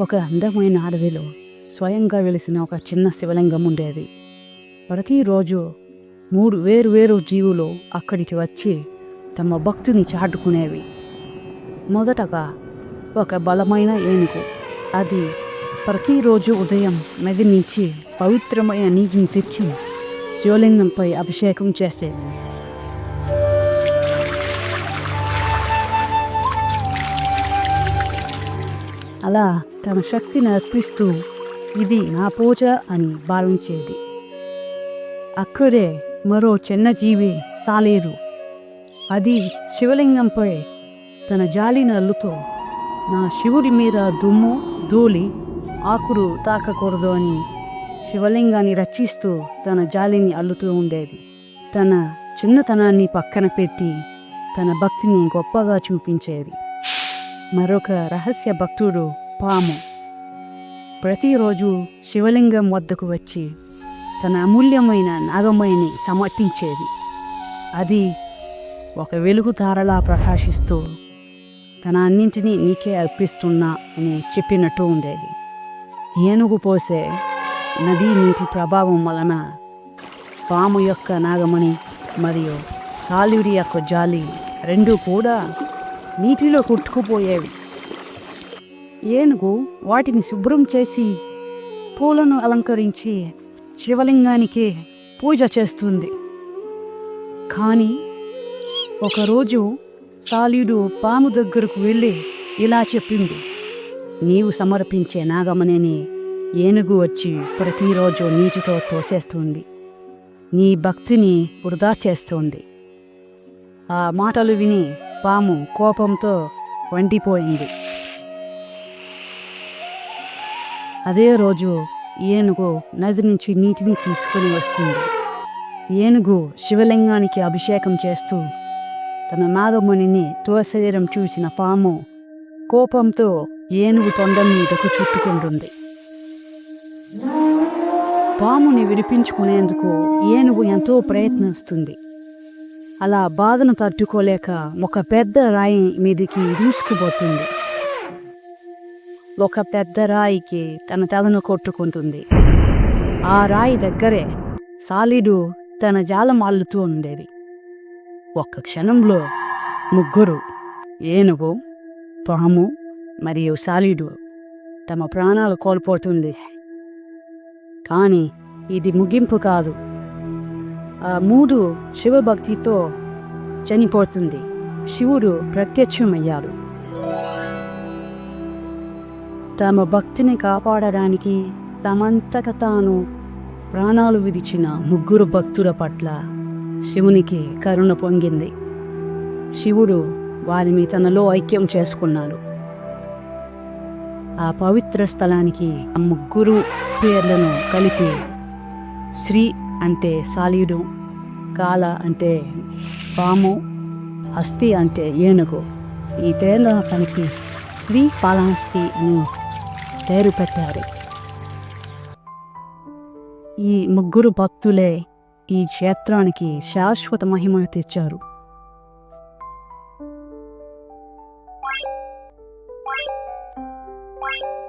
ఒక అందమైన అడవిలో స్వయంగా వెలిసిన ఒక చిన్న శివలింగం ఉండేది. ప్రతిరోజు మూడు వేరు వేరు జీవులు అక్కడికి వచ్చి తమ భక్తిని చాటుకునేవి. మొదటగా ఒక బలమైన ఏనుగు అది ప్రతిరోజు ఉదయం నది నుంచి పవిత్రమైన నీటిని తెచ్చి శివలింగంపై అభిషేకం చేసేది. అలా తన శక్తిని అర్పిస్తూ ఇది నా పూజ అని భావించేది. అక్కడే మరో చిన్న జీవి సాలేరు. అది శివలింగంపై తన జాలి నల్లుతో నా శివుడి మీద దుమ్ము ధూళి ఆకులు తాకకూడదు అని శివలింగాన్ని రక్షిస్తూ తన జాలిని అల్లుతూ ఉండేది. తన చిన్నతనాన్ని పక్కన పెట్టి తన భక్తిని గొప్పగా చూపించేది. మరొక రహస్య భక్తుడు పాము. ప్రతిరోజు శివలింగం వద్దకు వచ్చి తన అమూల్యమైన నాగమణిని సమర్పించేది. అది ఒక వెలుగు తారలా ప్రకాశిస్తూ తన అన్నింటినీ నీకే అర్పిస్తున్నా అని చెప్పినట్టు ఉండేది. ఏనుగు పోసే నదీ నీటి ప్రభావం వలన పాము యొక్క నాగమణి మరియు సాల్యుడి యొక్క జాలి రెండూ కూడా నీటిలో కొట్టుకుపోయేవి. ఏనుగు వాటిని శుభ్రం చేసి పూలను అలంకరించి శివలింగానికి పూజ చేస్తుంది. కానీ ఒకరోజు సాలీడు పాము దగ్గరకు వెళ్ళి ఇలా చెప్పింది. నీవు సమర్పించే నాగమణిని ఏనుగు వచ్చి ప్రతిరోజు నీటితో తోసేస్తుంది. నీ భక్తిని వృధా చేస్తుంది. ఆ మాటలు విని పాము కోపంతో వండిపోయింది. అదే రోజు ఏనుగు నది నుంచి నీటిని తీసుకుని వస్తుంది. ఏనుగు శివలింగానికి అభిషేకం చేస్తూ తన నాగమణిని తువశరీరం చూసిన పాము కోపంతో ఏనుగు తొండం మీదకు చుట్టుకుంటుంది. పాముని విడిపించుకునేందుకు ఏనుగు ఎంతో ప్రయత్నిస్తుంది. అలా బాధను తట్టుకోలేక ఒక పెద్ద రాయి మీదికి దూసుకుపోతుంది. ఒక పెద్ద రాయికి తన తలను కొట్టుకుంటుంది. ఆ రాయి దగ్గరే సాలిడు తన జాలం అల్లుతూ ఉండేది. ఒక్క క్షణంలో ముగ్గురు ఏనుగు పాము మరియు సాలిడు తమ ప్రాణాలు కోల్పోతుంది. కానీ ఇది ముగింపు కాదు. ఆ మూడు శివభక్తితో చనిపోతుంది శివుడు ప్రత్యక్షమయ్యాడు తమ భక్తిని కాపాడడానికి తమంతట తాను ప్రాణాలు విడిచిన ముగ్గురు భక్తుల పట్ల శివునికి కరుణ పొంగింది శివుడు వారిని తనలో ఐక్యం చేసుకున్నాడు. ఆ పవిత్ర స్థలానికి ఆ ముగ్గురు పేర్లను కలిపి శ్రీ అంటే సాలీడు కాల అంటే పాము అస్థి అంటే ఏనుగు ఈ తేలడానికి శ్రీ పాలాస్తి అని పేరు పెట్టారు ఈ ముగ్గురు భక్తులే ఈ క్షేత్రానికి శాశ్వత మహిమను తెచ్చారు Bye.